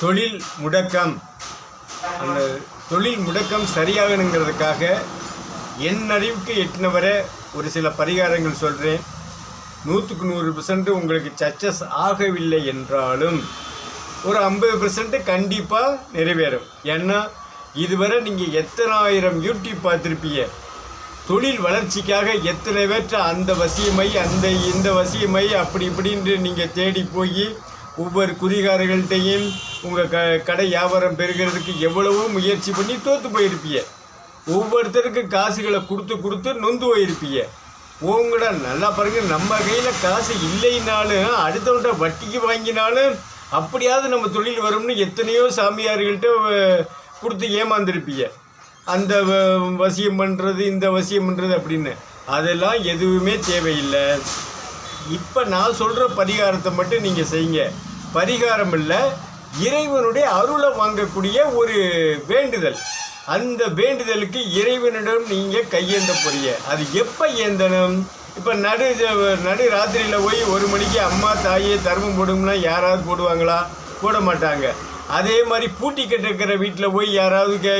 தொழில் முடக்கம். அந்த தொழில் முடக்கம் சரியாகணுங்கிறதுக்காக என் அறிவுக்கு எட்டினவரை ஒரு சில பரிகாரங்கள் சொல்கிறேன் நூற்றுக்கு நூறு பர்சன்ட் உங்களுக்கு சக்சஸ் ஆகவில்லை என்றாலும் ஒரு ஐம்பது பெர்சன்ட் கண்டிப்பாக நிறைவேறும். ஏன்னா இதுவரை நீங்கள் எத்தனாயிரம் யூடியூப் பார்த்துருப்பீங்க. தொழில் வளர்ச்சிக்காக எத்தனை பேற்ற அந்த வசியமை அந்த இந்த வசியமை அப்படி இப்படின்ட்டு நீங்கள் தேடி போய் ஒவ்வொரு குறிகாரர்கள்ட்டையும் உங்கள் க கடை வியாபாரம் பெறுகிறதுக்கு எவ்வளவோ முயற்சி பண்ணி தோற்று போயிருப்பீங்க ஒவ்வொருத்தருக்கு காசுகளை கொடுத்து கொடுத்து நொந்து போயிருப்பீங்க போங்கடா நல்லா பாருங்க நம்ம கையில் காசு இல்லைனாலும் அடுத்தவன்ட்ட வட்டிக்கு வாங்கினாலும் அப்படியாவது நம்ம தொழில் வரும்னு எத்தனையோ சாமியார்கள்ட்ட கொடுத்து ஏமாந்துருப்பீங்க அந்த வ- வசியம் பண்ணுறது இந்த வசியம் பண்ணுறது அப்படின்னு. அதெல்லாம் எதுவுமே தேவையில்லை. இப்போ நான் சொல்கிற பரிகாரத்தை மட்டும் நீங்கள் செய்யுங்க. பரிகாரம் இல்லை இறைவனுடைய அருளை வாங்கக்கூடிய ஒரு வேண்டுதல். அந்த வேண்டுதலுக்கு இறைவனிடம் நீங்கள் கையேந்த போறீங்க. அது எப்போ ஏந்தனும் இப்போ நடு நடு ராத்திரியில் போய் ஒரு மணிக்கு அம்மா தாயே தர்மம் போடும்னா யாராவது போடுவாங்களா? போட மாட்டாங்க. அதே மாதிரி பூட்டி கட்டிருக்கிற வீட்டில் போய் யாராவது கே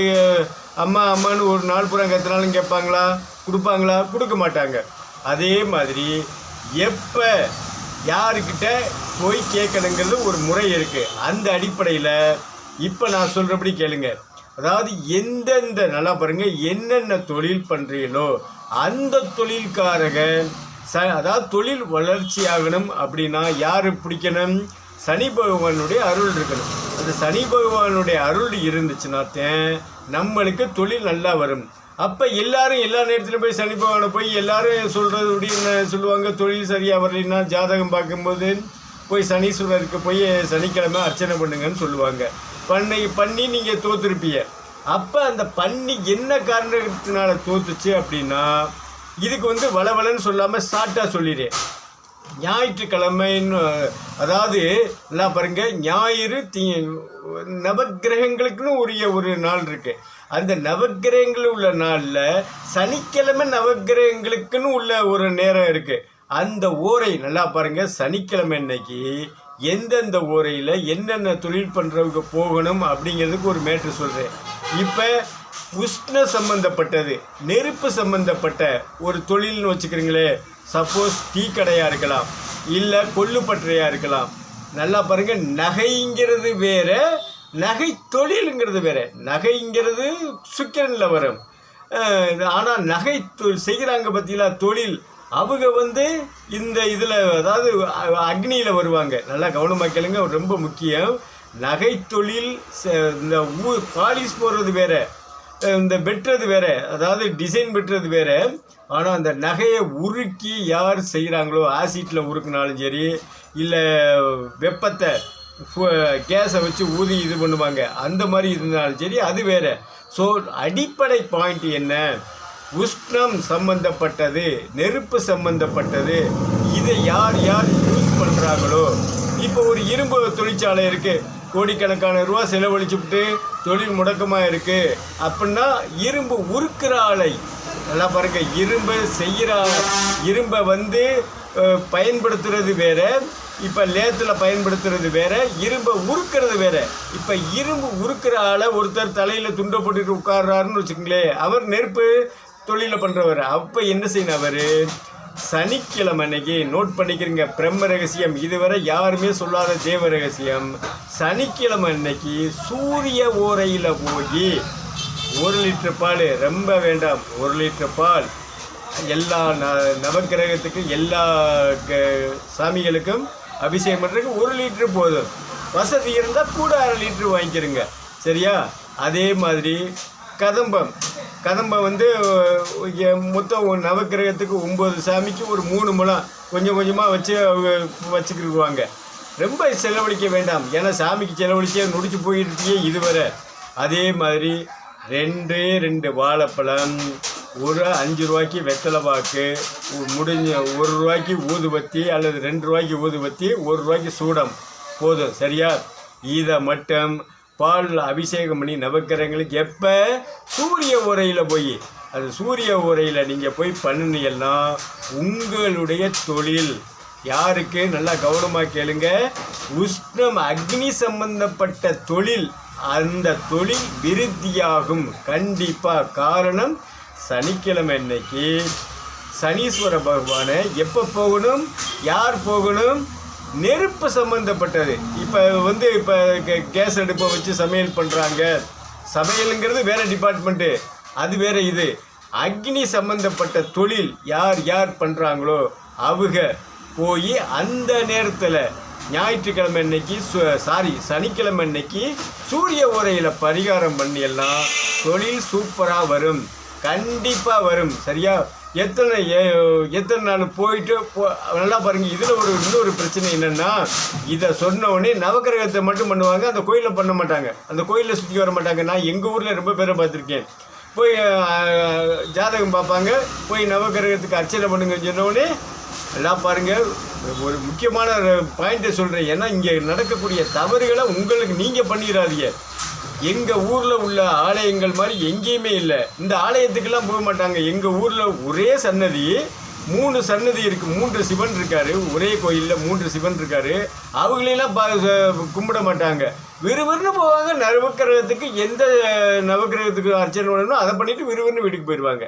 அம்மா அம்மான்னு ஒரு நாள் புறம் கத்தினாலும் கேட்பாங்களா? கொடுப்பாங்களா? கொடுக்க மாட்டாங்க. அதே மாதிரி எப்போ யாருக்கிட்ட போய் கேட்கணுங்கிறது ஒரு முறை இருக்குது அந்த அடிப்படையில் இப்போ நான் சொல்கிறபடி கேளுங்க. அதாவது எந்தெந்த நல்லா பாருங்கள் என்னென்ன தொழில் பண்ணுறீங்களோ அந்த தொழில்காரக ச அதாவது தொழில் வளர்ச்சி ஆகணும் அப்படின்னா யார் பிடிக்கணும்? சனி பகவானுடைய அருள் இருக்கணும். அந்த சனி பகவானுடைய அருள் இருந்துச்சுனாத்தேன் நம்மளுக்கு தொழில் நல்லா வரும். அப்போ எல்லாரும் எல்லா நேரத்திலும் போய் சனி பகவானை போய் எல்லாரும் சொல்கிறது அப்படின்னு சொல்லுவாங்க? தொழில் சரியாக வரலைன்னா ஜாதகம் பார்க்கும்போது போய் சனீஸ்வரருக்கு போய் சனிக்கிழமை அர்ச்சனை பண்ணுங்கன்னு சொல்லுவாங்க. பண்ணி பண்ணி நீங்கள் தோத்துருப்பீங்க. அப்போ அந்த பண்ணி என்ன காரணத்தினால தோத்துச்சு அப்படின்னா இதுக்கு வந்து வளவலன்னு சொல்லாமல் ஷார்ட்டாக சொல்லிடுறேன் ஞாயிற்றுக்கிழமைன்னு அதாவது நல்லா பாருங்க ஞாயிறு தீ நவக்கிரகங்களுக்குன்னு உரிய ஒரு நாள் இருக்குது அந்த நவக்கிரகங்கள் உள்ள நாளில் சனிக்கிழமை நவக்கிரகங்களுக்குன்னு உள்ள ஒரு நேரம் இருக்குது அந்த ஓரை நல்லா பாருங்க சனிக்கிழமை அன்னைக்கு எந்தெந்த ஓரையில் என்னென்ன தொழில் பண்ணுறவங்க போகணும் அப்படிங்கிறதுக்கு ஒரு மேட்ரு சொல்கிறேன் இப்போ உஷ்ண சம்பந்தப்பட்டது நெருப்பு சம்பந்தப்பட்ட ஒரு தொழில்னு வச்சுக்கிறீங்களே சப்போஸ் டீ கடையாக இருக்கலாம் இல்லை கொள்ளுப்பட்டறையாக இருக்கலாம். நல்லா பாருங்க நகைங்கிறது வேறு நகை தொழிலுங்கிறது வேறு. நகைங்கிறது சுக்கிரனில் வரும். ஆனால் நகை தொ- செய்கிறாங்க பார்த்தீங்களா தொழில் அவங்க வந்து இந்த இதில் அதாவது அக்னியில் வருவாங்க. நல்லா கவனமாக கேளுங்க ரொம்ப முக்கியம். நகை தொழில் ச- இந்த ஊ பாலிஷ் போடுறது வேறு. இந்த வெட்டுறது வேறு. அதாவது டிசைன் வெட்டுறது வேறு. ஆனால் அந்த நகையை உருக்கி யார் செய்கிறாங்களோ ஆசிட்டில் உருக்குனாலும் சரி இல்லை வெப்பத்தை கேஸை வச்சு ஊதி இது பண்ணுவாங்க அந்த மாதிரி இருந்தாலும் சரி அது வேறு. ஸோ அடிப்படை பாயிண்ட் என்ன? உஷ்ணம் சம்பந்தப்பட்டது நெருப்பு சம்பந்தப்பட்டது இதை யார் யார் யூஸ் பண்ணுறாங்களோ இப்போ ஒரு இரும்பு தொழிற்சாலை இருக்குது கோடிக்கணக்கான ரூபா செலவழிச்சுட்டு தொழில் முடக்கமாக இருக்குது அப்படின்னா இரும்பு உருக்கிற ஆலை நல்லா பாருங்க இரும்பை செய்கிற இரும்பை வந்து பயன்படுத்துறது வேற இப்போ லேத்தில் பயன்படுத்துறது வேறு இரும்பை உருக்கிறது வேறு. இப்போ இரும்பு உருக்கிற ஆளை ஒருத்தர் தலையில் துண்டை போட்டுட்டு உட்கார்றாருன்னு வச்சுக்கோங்களேன் அவர் நெருப்பு தொழிலை பண்ணுறவர் அப்போ என்ன செய்யணும் அவர்? சனிக்கிழமை அன்னைக்கு நோட் பண்ணிக்கிறீங்க. பிரம்ம ரகசியம். இதுவரை யாருமே சொல்லாத தேவ ரகசியம். சனிக்கிழமை அன்னைக்கு சூரிய ஓரையில் போய் ஒரு லிட்டர் பால் ரொம்ப வேண்டாம். ஒரு லிட்டர் பால். எல்லா ந நவக்கிரகத்துக்கு எல்லா க- சாமிகளுக்கும் அபிஷேகம் பண்ணுறதுக்கு ஒரு லிட்ரு போதும். வசதி இருந்தால் கூட அரை லிட்ரு வாங்கிக்கிறங்க. சரியா? அதே மாதிரி கதம்பம். கதம்பை வந்து மொத்தம் நவக்கிரகத்துக்கு ஒம்பது சாமிக்கு ஒரு மூணு முழம் கொஞ்சம் கொஞ்சமாக வச்சு அவங்க ரொம்ப செலவழிக்க வேண்டாம். ஏன்னா சாமிக்கு செலவழிச்சே நொடிச்சு போயிருக்கே இதுவரை. அதே மாதிரி ரெண்டே ரெண்டு வாழைப்பழம் ஒரு அஞ்சு ரூபாய்க்கு வெத்தலை பாக்கு முடிஞ்ச ஒரு ரூபாய்க்கு ஊதுபத்தி அல்லது ரெண்டு ரூபாய்க்கு ஊதுபத்தி ஒரு ரூபாய்க்கு சூடம். போதும். சரியா? இதை மட்டும் பால் அபிஷேகம் பண்ணி நவக்கிரகங்களுக்கு எப்போ? சூரிய உரையில் போய். அது சூரிய உரையில் நீங்கள் போய் பண்ணினீங்கன்னா உங்களுடைய தொழில். யாருக்கு? நல்லா கவனமாக கேளுங்க. உஷ்ணம் அக்னி சம்பந்தப்பட்ட தொழில். அந்த தொழில் விருத்தியாகும். கண்டிப்பாக காரணம் சனிக்கிழமை இன்னைக்கு சனீஸ்வர பகவானை எப்போ போகணும்? யார் போகணும்? நெருப்பு சம்பந்தப்பட்டது. இப்போ வந்து இப்போ கேஸ் அடுப்பை வச்சு சமையல் பண்ணுறாங்க சமையலுங்கிறது வேறு டிபார்ட்மெண்ட்டு அது வேறு இது. அக்னி சம்பந்தப்பட்ட தொழில் யார் யார் பண்ணுறாங்களோ அவங்க போய் அந்த நேரத்தில் ஞாயிற்றுக்கிழமை அன்னைக்கு சாரி சனிக்கிழமை அன்னைக்கு சூரிய உரையில் பரிகாரம் பண்ணி எல்லாம் தொழில் சூப்பராக வரும். கண்டிப்பாக வரும். சரியா? எத்தனை ஏ- எத்தனை நாள் போயிட்டு போ நல்லா பாருங்கள் இதில் ஒரு இன்னொரு பிரச்சனை என்னென்னா இதை சொன்ன நவக்கிரகத்தை மட்டும் பண்ணுவாங்க அந்த கோயிலில் பண்ண மாட்டாங்க. அந்த கோயிலில் சுற்றி வர மாட்டாங்க. நான் எங்கள் ஊரில் ரொம்ப பேரை பார்த்துருக்கேன். போய் ஜாதகம் பார்ப்பாங்க. போய் நவக்கிரகத்துக்கு அர்ச்சனை பண்ணுங்கன்னு சொன்னவொடனே நல்லா எல்லாம் ஒரு முக்கியமான பாயிண்ட்டை சொல்கிறேன் ஏன்னா இங்கே நடக்கக்கூடிய தவறுகளை உங்களுக்கு நீங்கள் பண்ணிடாதீங்க எங்கள் ஊரில் உள்ள ஆலயங்கள் மாதிரி எங்கேயுமே இல்லை. இந்த ஆலயத்துக்கெல்லாம் போக மாட்டாங்க. எங்கள் ஊரில் ஒரே சன்னதி மூணு சன்னதி இருக்குது மூன்று சிவன் இருக்காரு. ஒரே கோயிலில் மூன்று சிவன் இருக்காரு. அவங்களெல்லாம் பா கும்பிட மாட்டாங்க. விறுவிறுன்னு போவாங்க. நவக்கிரகத்துக்கு எந்த நவக்கிரகத்துக்கு அர்ச்சனை பண்ணணும் அதை பண்ணிவிட்டு விறுவிறுன்னு வீட்டுக்கு போயிடுவாங்க.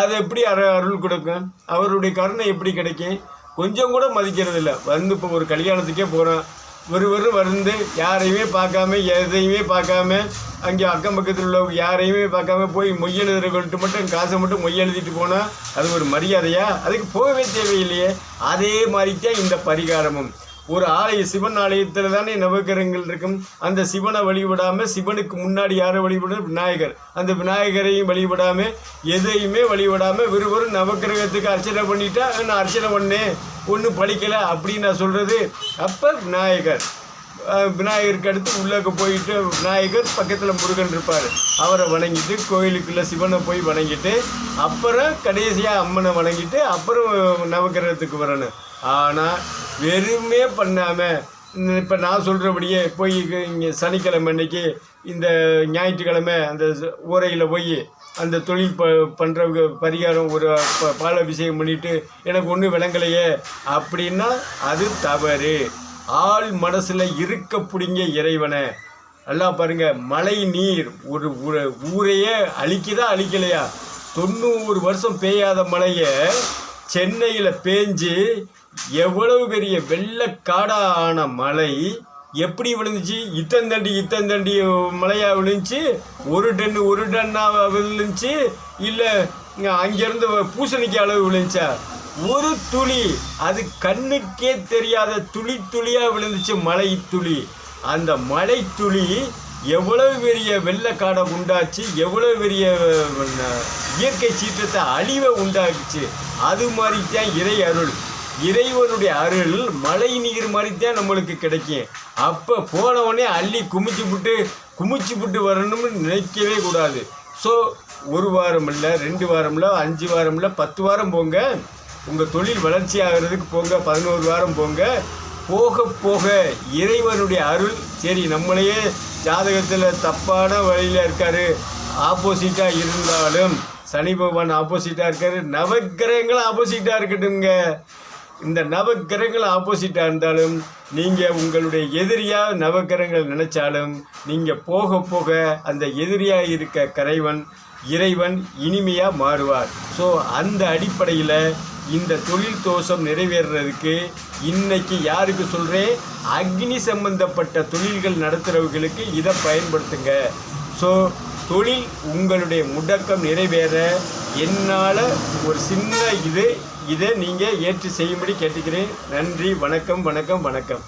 அது எப்படி அரு அருள் கொடுக்கும்? அவருடைய கருணை எப்படி கிடைக்கும்? கொஞ்சம் கூட மதிக்கிறது இல்லை வந்து இப்போ ஒரு கல்யாணத்துக்கே போகிறோம் ஒருவரும் வந்து யாரையுமே பார்க்காம எதையுமே பார்க்காம அங்கே அக்கம் பக்கத்தில் உள்ளவங்க யாரையுமே பார்க்காம போய் மொய் எழுதுறவங்கள்ட்ட மட்டும் காசை மட்டும் மொய் எழுதிட்டு போனால் அது ஒரு மரியாதையா? அதுக்கு போகவே தேவையில்லையே. அதே மாதிரி தான் இந்த பரிகாரமும். ஒரு ஆலய சிவன் ஆலயத்தில் தானே நவக்கிரகங்கள் இருக்கும். அந்த சிவனை வழிபடாமல் சிவனுக்கு முன்னாடி யாரை வழிபட விநாயகர். அந்த விநாயகரையும் வழிபடாமல் எதையுமே வழிபடாமல் விறுவிறும் நவக்கிரகத்துக்கு அர்ச்சனை பண்ணிட்டா நான் அர்ச்சனை பண்ணேன். ஒன்றும் படிக்கலை அப்படின்னு நான் சொல்கிறது அப்போ விநாயகர். விநாயகருக்கு அடுத்து உள்ளக்க போயிட்டு விநாயகர் பக்கத்தில் முருகன் இருப்பார். அவரை வணங்கிட்டு கோயிலுக்குள்ளே சிவனை போய் வணங்கிட்டு அப்புறம் கடைசியாக அம்மனை வணங்கிட்டு அப்புறம் நவக்கிரகத்துக்கு வரணும். ஆனால் வெறுமே பண்ணாமல் இப்போ நான் சொல்கிறபடியே போய் இங்கே சனிக்கிழமை அன்னைக்கு இந்த ஞாயிற்றுக்கிழமை அந்த ஊரையில் போய் அந்த தொழில் ப பண்ணுறவங்க பரிகாரம் ஒரு ப- பால் அபிஷேகம் பண்ணிட்டு எனக்கு ஒன்றும் விளங்கலையே அப்படின்னா அது தவறு. ஆள் மனசில் இருக்க பிடிங்க இறைவனை. நல்லா பாருங்க மழை நீர் ஒரு ஊரையே அழிக்குதா அழிக்கலையா? தொண்ணூறு வருஷம் பெய்யாத மழையை சென்னையில் பேஞ்சு எவ்வளவு பெரிய வெள்ளக்காடாக ஆன மழை எப்படி விழுந்துச்சு? இத்தந்தண்டி இத்தந்தண்டி மலையாக விழுந்துச்சு? ஒரு டன் ஒரு டன்னாக விழுந்துச்சு? இல்லை அங்கேருந்து பூசணிக்காய் அளவு விழுந்துச்சா? ஒரு துளி. அது கண்ணுக்கே தெரியாத துளி துளியாக விழுந்துச்சு மலை துளி. அந்த மலை துளி எவ்வளவு பெரிய வெள்ளக்காடை உண்டாச்சு? எவ்வளவு பெரிய இயற்கை சீற்றத்தை அழிவை உண்டாக்குச்சு? அது மாதிரி தான் இறை அருள். இறைவனுடைய அருள் மழை நீர் மாதிரி தான் நம்மளுக்கு கிடைக்கும். அப்போ போனவொடனே அள்ளி குமிச்சு விட்டு குமிச்சு விட்டு வரணும்னு நினைக்கவே கூடாது. ஸோ ஒரு வாரம் இல்லை ரெண்டு வாரம் இல்லை அஞ்சு வாரம் இல்லை பத்து வாரம் போங்க. உங்கள் தொழில் வளர்ச்சி ஆகிறதுக்கு போங்க பதினோரு வாரம் போங்க. போக போக இறைவனுடைய அருள் சரி நம்மளையே ஜாதகத்தில் தப்பான வழியில் இருக்கார் ஆப்போசிட்டாக இருந்தாலும் சனி பகவான் ஆப்போசிட்டாக இருக்காரு நவக்கிரகங்களும் ஆப்போசிட்டாக இருக்கட்டும்ங்க. இந்த நவக்கிரகங்கள் ஆப்போசிட்டாக இருந்தாலும் நீங்கள் உங்களுடைய எதிரியாக நவக்கிரகங்கள் நினைச்சாலும் நீங்கள் போக போக அந்த எதிரியாக இருக்க கரைவன் இறைவன் இனிமையாக மாறுவார். ஸோ அந்த அடிப்படையில் இந்த தொழில் தோஷம் நிறைவேறுறதுக்கு இன்னைக்கு யாருக்கு சொல்கிறேன் அக்னி சம்பந்தப்பட்ட தொழில்கள் நடத்துகிறவர்களுக்கு இதை பயன்படுத்துங்க. ஸோ தொழில் உங்களுடைய முடக்கம் நிறைவேற என்னால் ஒரு சின்ன இது இதை நீங்கள் ஏற்று செய்யும்படி கேட்டுக்கிறேன். நன்றி வணக்கம் வணக்கம் வணக்கம்.